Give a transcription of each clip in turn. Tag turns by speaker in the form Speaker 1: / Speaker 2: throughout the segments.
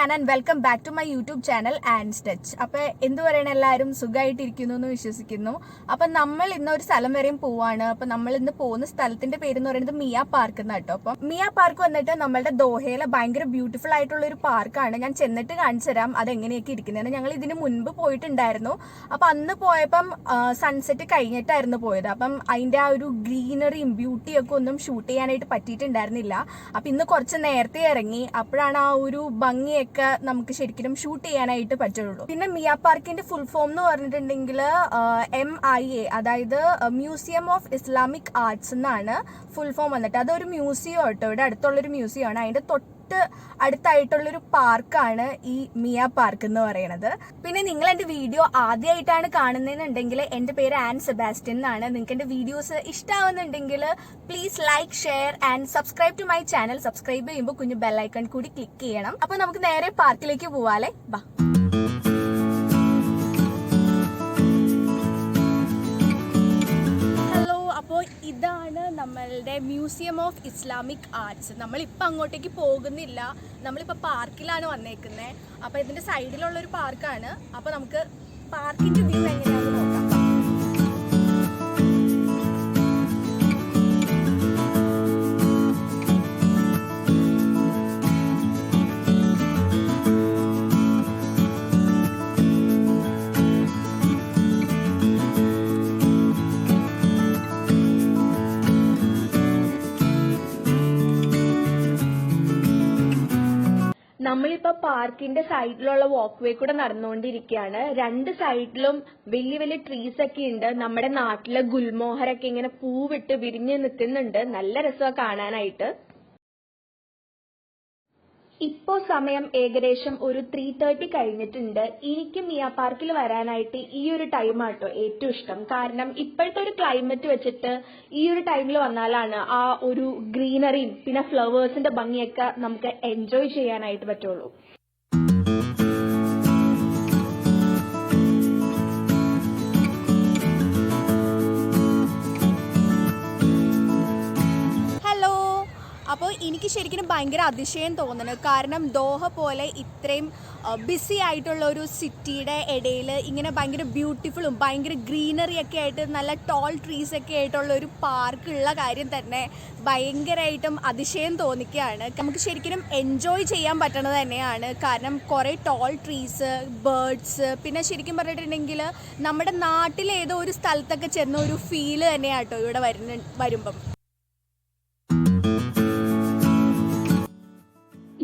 Speaker 1: An and welcome back to my YouTube channel and സ്റ്റച്ച് അപ്പൊ എന്ത് പറയണ എല്ലാവരും? സുഖമായിട്ടിരിക്കുന്നു എന്ന് വിശ്വസിക്കുന്നു. അപ്പൊ നമ്മൾ ഇന്ന് ഒരു സ്ഥലം വരെയും പോവാണ്. അപ്പൊ നമ്മൾ ഇന്ന് പോകുന്ന സ്ഥലത്തിന്റെ പേര് എന്ന് പറയുന്നത് മിയ പാർക്ക് എന്ന് കേട്ടോ. അപ്പൊ മിയ പാർക്ക് വന്നിട്ട് നമ്മളുടെ ദോഹയിലെ ഭയങ്കര ബ്യൂട്ടിഫുൾ ആയിട്ടുള്ള ഒരു പാർക്കാണ് ഞാൻ ചെന്നിട്ട് കാണിച്ചു തരാം അത് എങ്ങനെയൊക്കെ ഇരിക്കുന്നത് ഞങ്ങൾ ഇതിന് മുൻപ് പോയിട്ടുണ്ടായിരുന്നു. അപ്പൊ അന്ന് പോയപ്പം സൺസെറ്റ് കഴിഞ്ഞിട്ടായിരുന്നു പോയത്. അപ്പം അതിന്റെ ആ ഒരു ഗ്രീനറിയും ബ്യൂട്ടിയും ഒക്കെ ഒന്നും ഷൂട്ട് ചെയ്യാനായിട്ട് പറ്റിയിട്ടുണ്ടായിരുന്നില്ല. അപ്പൊ ഇന്ന് കുറച്ച് നേരത്തെ ഇറങ്ങി. അപ്പോഴാണ് ആ ഒരു ഭംഗിയൊക്കെ നമുക്ക് ശരിക്കും ഷൂട്ട് ചെയ്യാനായിട്ട് പറ്റുള്ളൂ. പിന്നെ മിയ പാർക്കിന്റെ ഫുൾ ഫോം എന്ന് പറഞ്ഞിട്ടുണ്ടെങ്കിൽ എം ഐ എ അതായത് മ്യൂസിയം ഓഫ് ഇസ്ലാമിക് ആർട്സ് എന്നാണ് ഫുൾ ഫോം വന്നിട്ട്. അതൊരു മ്യൂസിയം കേട്ടോ ഇവിടെ അടുത്തുള്ളൊരു മ്യൂസിയം ആണ്. അതിന്റെ തൊട്ട് അടുത്തായിട്ടുള്ളൊരു പാർക്കാണ് ഈ മിയ പാർക്ക് എന്ന് പറയുന്നത്. പിന്നെ നിങ്ങൾ എന്റെ വീഡിയോ ആദ്യമായിട്ടാണ് കാണുന്നതെന്നുണ്ടെങ്കിൽ എന്റെ പേര് ആൻ സെബാസ്റ്റ്യൻ എന്നാണ്. നിങ്ങൾക്ക് എന്റെ videos ഇഷ്ടമാവുന്നുണ്ടെങ്കിൽ please like share and subscribe to my channel subscribe ചെയ്യുമ്പോൾ കുഞ്ഞു ബെല്ലൈക്കൺ കൂടി ക്ലിക്ക് ചെയ്യണം. അപ്പോൾ നമുക്ക് നേരെ പാർക്കിലേക്ക് പോവാല്ലേ ബാ. മ്യൂസിയം ഓഫ് ഇസ്ലാമിക് ആർട്സ് നമ്മളിപ്പോൾ അങ്ങോട്ടേക്ക് പോകുന്നില്ല. നമ്മളിപ്പോൾ പാർക്കിലാണ് വന്നേക്കുന്നത് അപ്പോൾ ഇതിന്റെ സൈഡിലുള്ള ഒരു പാർക്കാണ് അപ്പോൾ നമുക്ക് പാർക്കിന്റെ വ്യൂ എങ്ങനെയാണെന്ന്
Speaker 2: പാർക്കിന്റെ സൈഡിലുള്ള വാക്ക് വേ കൂടെ നടന്നുകൊണ്ടിരിക്കുകയാണ്. രണ്ട് സൈഡിലും വലിയ വലിയ ട്രീസ് ഒക്കെ ഉണ്ട്. നമ്മുടെ നാട്ടിലെ ഗുൽമോഹരൊക്കെ ഇങ്ങനെ പൂവിട്ട് വിരിഞ്ഞ് നിൽക്കുന്നുണ്ട്. നല്ല രസമാണ് കാണാനായിട്ട്. ഇപ്പോ സമയം ഏകദേശം ഒരു ത്രീ തേർട്ടി കഴിഞ്ഞിട്ടുണ്ട്. എനിക്ക് മിയ പാർക്കിൽ വരാനായിട്ട് ഈ ഒരു ടൈം ആട്ടോ ഏറ്റവും ഇഷ്ടം. കാരണം ഇപ്പോഴത്തെ ഒരു ക്ലൈമറ്റ് വെച്ചിട്ട് ഈ ഒരു ടൈമിൽ വന്നാലാണ് ആ ഒരു ഗ്രീനറിയും പിന്നെ ഫ്ലവേഴ്സിന്റെ ഭംഗിയൊക്കെ നമുക്ക് എൻജോയ് ചെയ്യാനായിട്ട് പറ്റുള്ളൂ.
Speaker 1: അപ്പോൾ എനിക്ക് ശരിക്കും ഭയങ്കര അതിശയം തോന്നുന്നു. കാരണം ദോഹ പോലെ ഇത്രയും ബിസി ആയിട്ടുള്ള ഒരു സിറ്റിയുടെ ഇടയിൽ ഇങ്ങനെ ഭയങ്കര ബ്യൂട്ടിഫുള്ളും ഭയങ്കര ഗ്രീനറി ഒക്കെ ആയിട്ട് നല്ല ടോൾ ട്രീസ് ഒക്കെ ആയിട്ടുള്ള ഒരു പാർക്ക് ഉള്ള കാര്യം തന്നെ ഭയങ്കരമായിട്ടും അതിശയം തോന്നിക്കുകയാണ്. നമുക്ക് ശരിക്കും എൻജോയ് ചെയ്യാൻ പറ്റണത് തന്നെയാണ്. കാരണം കുറേ ടോൾ ട്രീസ് ബേർഡ്സ് പിന്നെ ശരിക്കും പറഞ്ഞിട്ടുണ്ടെങ്കിൽ നമ്മുടെ നാട്ടിലേതോ ഒരു സ്ഥലത്തൊക്കെ ചെന്ന ഒരു ഫീൽ തന്നെയാട്ടോ ഇവിടെ വരുന്ന വരുമ്പം.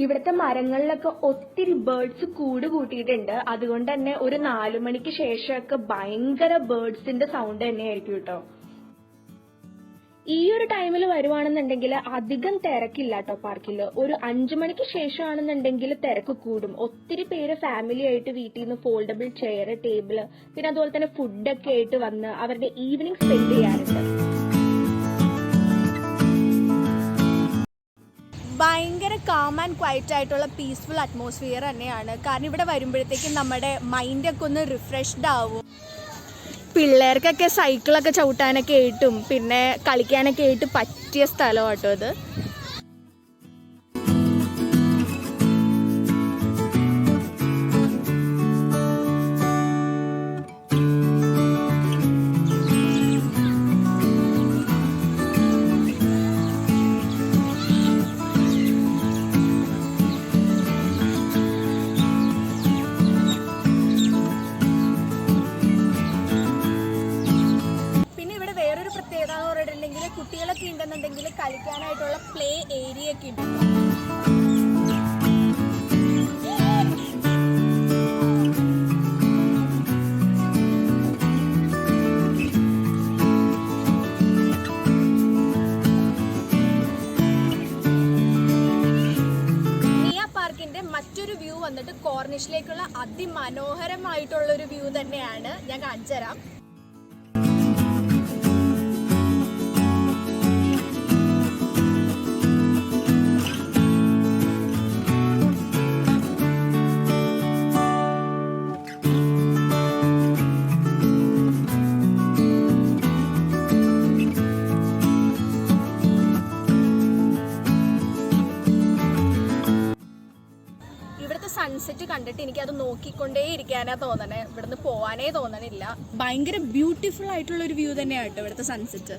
Speaker 2: ഇവിടുത്തെ മരങ്ങളിലൊക്കെ ഒത്തിരി ബേർഡ്സ് കൂട് കൂട്ടിയിട്ടുണ്ട്. അതുകൊണ്ട് തന്നെ ഒരു നാലു മണിക്ക് ശേഷമൊക്കെ ഭയങ്കര ബേർഡ്സിന്റെ സൗണ്ട് തന്നെയായിരിക്കും കേട്ടോ ഈ ഒരു ടൈമിൽ വരുവാണെന്നുണ്ടെങ്കിൽ അധികം തിരക്കില്ല കേട്ടോ പാർക്കിൽ ഒരു അഞ്ചു മണിക്ക് ശേഷമാണെന്നുണ്ടെങ്കിൽ തിരക്ക് കൂടും. ഒത്തിരി പേര് ഫാമിലി ആയിട്ട് വീട്ടിൽ നിന്ന് ഫോൾഡബിൾ ചെയർ ടേബിൾ പിന്നെ അതുപോലെ തന്നെ ഫുഡൊക്കെ ആയിട്ട് വന്ന് അവരുടെ ഈവനിങ് സ്പെൻഡ് ചെയ്യാറുണ്ട്.
Speaker 1: ഭയങ്കര കാം ആൻഡ് ക്വയറ്റ് ആയിട്ടുള്ള പീസ്ഫുൾ അറ്റ്മോസ്ഫിയർ തന്നെയാണ്. കാരണം ഇവിടെ വരുമ്പോഴത്തേക്കും നമ്മുടെ മൈൻഡൊക്കെ ഒന്ന് റിഫ്രഷ്ഡ് ആവും. പിള്ളേർക്കൊക്കെ സൈക്കിളൊക്കെ ചവിട്ടാനൊക്കെ ആയിട്ടും പിന്നെ കളിക്കാനൊക്കെ ആയിട്ട് പറ്റിയ സ്ഥലമാട്ടോ ഇത്. പറഞ്ഞിട്ടുണ്ടെങ്കിൽ കുട്ടികളൊക്കെ ഉണ്ടെന്നുണ്ടെങ്കിൽ കളിക്കാനായിട്ടുള്ള പ്ലേ ഏരിയ ഒക്കെ ഉണ്ട്. മറ്റൊരു വ്യൂ വന്നിട്ട് കോർണിഷിലേക്കുള്ള അതിമനോഹരമായിട്ടുള്ള ഒരു വ്യൂ തന്നെയാണ് ഞാൻ കാണിച്ചു തരാം എനിക്ക് അത് നോക്കിക്കൊണ്ടേ ഇരിക്കാനാ തോന്നണേ. ഇവിടുന്ന് പോവാനേ തോന്നണില്ല.
Speaker 3: ഭയങ്കര ബ്യൂട്ടിഫുൾ ആയിട്ടുള്ള ഒരു വ്യൂ തന്നെയാട്ടോ ഇവിടുത്തെ സൺസെറ്റ്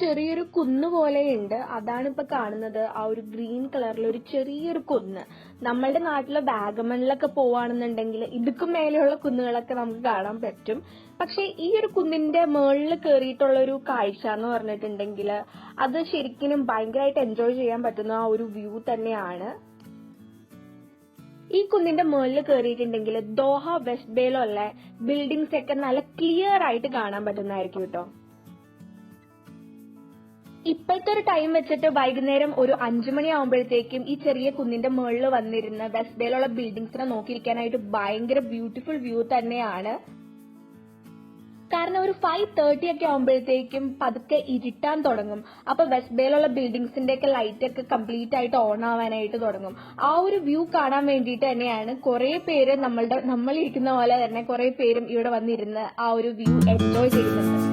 Speaker 2: ചെറിയൊരു കുന്ന് പോലെയുണ്ട്. അതാണ് ഇപ്പൊ കാണുന്നത്. ആ ഒരു ഗ്രീൻ കളറിൽ ഒരു ചെറിയൊരു കുന്ന്. നമ്മളുടെ നാട്ടിലെ വാഗമണിലൊക്കെ പോവാണെന്നുണ്ടെങ്കിൽ ഇതുക്കും മേലെയുള്ള കുന്നുകളൊക്കെ നമുക്ക് കാണാൻ പറ്റും. പക്ഷെ ഈ ഒരു കുന്നിന്റെ മുകളിൽ കയറിയിട്ടുള്ള ഒരു കാഴ്ച എന്ന് പറഞ്ഞിട്ടുണ്ടെങ്കിൽ അത് ശരിക്കും ഭയങ്കരമായിട്ട് എൻജോയ് ചെയ്യാൻ പറ്റുന്ന ആ ഒരു വ്യൂ തന്നെയാണ്. ഈ കുന്നിന്റെ മുകളിൽ കയറിയിട്ടുണ്ടെങ്കിൽ ദോഹ വെസ്റ്റ് ബേയിലുള്ള ബിൽഡിങ്സ് ഒക്കെ നല്ല ക്ലിയർ ആയിട്ട് കാണാൻ പറ്റുന്നതായിരിക്കും കേട്ടോ. ഇപ്പോഴത്തെ ഒരു ടൈം വെച്ചിട്ട് വൈകുന്നേരം ഒരു അഞ്ചു മണി ആകുമ്പോഴത്തേക്കും ഈ ചെറിയ കുന്നിന്റെ മുകളിൽ വന്നിരുന്ന വെസ്റ്റ് ബേയിലുള്ള ബിൽഡിങ്സിനെ നോക്കിയിരിക്കാനായിട്ട് ഭയങ്കര ബ്യൂട്ടിഫുൾ വ്യൂ തന്നെയാണ്. കാരണം ഒരു ഫൈവ് തേർട്ടി ഒക്കെ ആകുമ്പോഴത്തേക്കും പതുക്കെ ഇരുട്ടാൻ തുടങ്ങും. അപ്പൊ വെസ്റ്റ് ബേയിലുള്ള ബിൽഡിങ്സിന്റെ ഒക്കെ ലൈറ്റ് ഒക്കെ കംപ്ലീറ്റ് ആയിട്ട് ഓൺ ആവാനായിട്ട് തുടങ്ങും. ആ ഒരു വ്യൂ കാണാൻ വേണ്ടിയിട്ട് തന്നെയാണ് കുറെ പേര് നമ്മളുടെ നമ്മളിരിക്കുന്ന പോലെ തന്നെ കുറെ പേരും ഇവിടെ വന്നിരുന്ന് ആ ഒരു വ്യൂ എൻജോയ് ചെയ്യുന്നുണ്ട്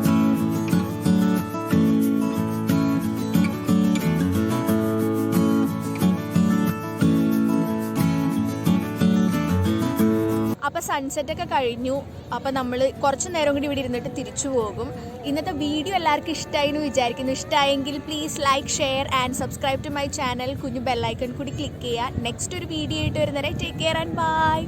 Speaker 1: അപ്പൊ സൺസെറ്റ് ഒക്കെ കഴിഞ്ഞു. അപ്പോൾ നമ്മൾ കുറച്ച് നേരം കൂടി ഇവിടെ ഇരുന്നിട്ട് തിരിച്ചു പോകും. ഇന്നത്തെ വീഡിയോ എല്ലാവർക്കും ഇഷ്ടമായി എന്ന് വിചാരിക്കുന്നു. ഇഷ്ടമായെങ്കിൽ please like share and subscribe to my channel കുഞ്ഞു ബെല്ലൈക്കൺ കൂടി ക്ലിക്ക് ചെയ്യുക. നെക്സ്റ്റ് ഒരു വീഡിയോ ആയിട്ട് വരുന്നവരെ ടേക്ക് കെയർ ആൻഡ് ബൈ